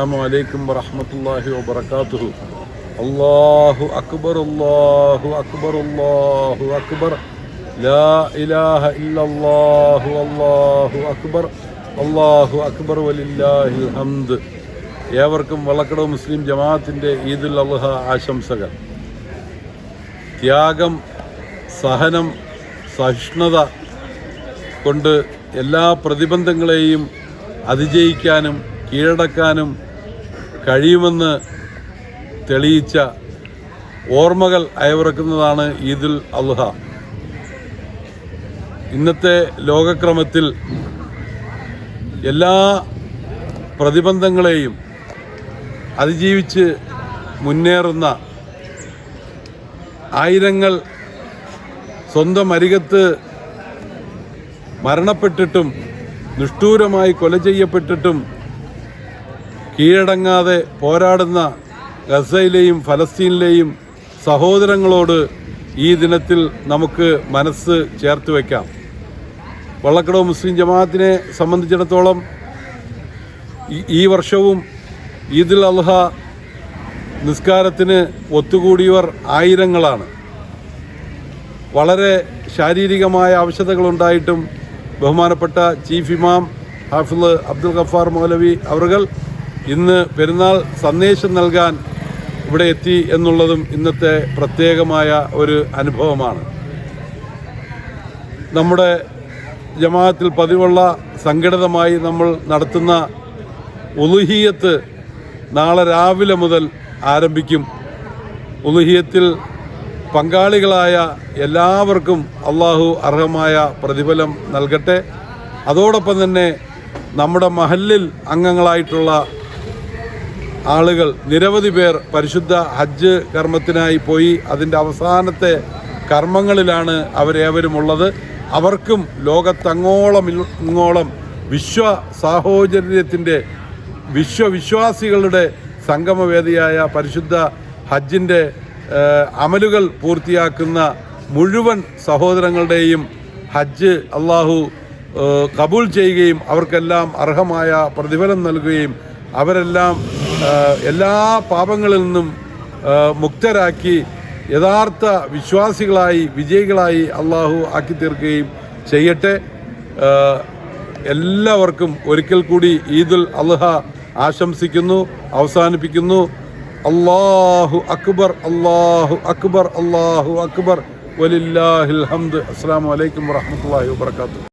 അസ്സാമലൈക്കും വറഹമത്തല്ലാഹി വബർക്കാത്തു അള്ളാഹു അക്ബർ അള്ളാഹു അക്ബർ അള്ളാഹു അക്ബർ. ലാ ഇലാഹ ഇല്ലല്ലാഹു അള്ളാഹു അക്ബർ. അള്ളാഹു അക്ബർ വലില്ലാഹിൽ ഹംദ്. ഏവർക്കും വള്ളക്കട മുസ്ലിം ജമാഅത്തിന്റെ ഈദുൽ അള്ളഹ ആശംസകൾ. ത്യാഗം സഹനം സഹിഷ്ണുത കൊണ്ട് എല്ലാ പ്രതിബന്ധങ്ങളെയും അതിജയിക്കാനും കീഴടക്കാനും കഴിയുമെന്ന് തെളിയിച്ച ഓർമ്മകൾ അയവിറക്കുന്നതാണ് ഈദുൽ അൽഹ. ഇന്നത്തെ ലോകക്രമത്തിൽ എല്ലാ പ്രതിബന്ധങ്ങളെയും അതിജീവിച്ച് മുന്നേറുന്ന ആയിരങ്ങൾ സ്വന്തം അരികത്ത് മരണപ്പെട്ടിട്ടും നിഷ്ഠൂരമായി കൊല ചെയ്യപ്പെട്ടിട്ടും കീഴടങ്ങാതെ പോരാടുന്ന ഗസയിലെയും ഫലസ്തീനിലെയും സഹോദരങ്ങളോട് ഈ ദിനത്തിൽ നമുക്ക് മനസ്സ് ചേർത്ത് വയ്ക്കാം വള്ളക്കടവ് മുസ്ലിം ജമാഅത്തിനെ സംബന്ധിച്ചിടത്തോളം ഈ- വർഷവും ഈദുൽ അൽഹ നിസ്കാരത്തിന് ഒത്തുകൂടിയവർ ആയിരങ്ങളാണ്. വളരെ ശാരീരികമായ ആവശ്യതകളുണ്ടായിട്ടും ബഹുമാനപ്പെട്ട ചീഫ് ഇമാം ഹാഫിൾ അബ്ദുൽ ഗഫാർ മൗലവി അവറുകൾ ഇന്ന് പെരുന്നാൾ സന്ദേശം നൽകാൻ ഇവിടെ എത്തി എന്നുള്ളതും ഇന്നത്തെ പ്രത്യേകമായ ഒരു അനുഭവമാണ്. നമ്മുടെ ജമാഅത്തിൽ പതിവുള്ള സംഘടിതമായി നമ്മൾ നടത്തുന്ന ഉലുഹിയത്ത് നാളെ രാവിലെ മുതൽ ആരംഭിക്കും. ഉലുഹിയത്തിൽ പങ്കാളികളായ എല്ലാവർക്കും അള്ളാഹു അർഹമായ പ്രതിഫലം നൽകട്ടെ. അതോടൊപ്പം തന്നെ നമ്മുടെ മഹല്ലിൽ അംഗങ്ങളായിട്ടുള്ള ആളുകൾ നിരവധി പേർ പരിശുദ്ധ ഹജ്ജ് കർമ്മത്തിനായി പോയി അതിന്റെ അവസാനത്തെ കർമ്മങ്ങളിലാണ് അവരേവരുമുള്ളത്. അവർക്കും ലോകത്തങ്ങോളം ഇങ്ങോളം വിശ്വ സാഹോചര്യത്തിന്റെ വിശ്വവിശ്വാസികളുടെ സംഗമവേദിയായ പരിശുദ്ധ ഹജ്ജിന്റെ അമലുകൾ പൂർത്തിയാക്കുന്ന മുഴുവൻ സഹോദരങ്ങളുടെയും ഹജ്ജ് അള്ളാഹു കബൂൾ ചെയ്യുകയും അവർക്കെല്ലാം അർഹമായ പ്രതിഫലം നൽകുകയും അവരെല്ലാം എല്ലാ പാപങ്ങളിൽ നിന്നും മുക്തരാക്കി യഥാർത്ഥ വിശ്വാസികളായി വിജയികളായി അള്ളാഹു ആക്കി തീർക്കുകയും ചെയ്യട്ടെ എല്ലാവർക്കും ഒരിക്കൽ കൂടി ഈദുൽ അൽഹ ആശംസിക്കുന്നു അവസാനിപ്പിക്കുന്നു. അള്ളാഹു അക്ബർ അള്ളാഹു അക്ബർ അള്ളാഹു അക്ബർ. വലില്ലാഹിൽ ഹംദ്. അസ്സാം വലൈക്കും വാഹമത്തല്ലാഹി വാബർക്കാത്തു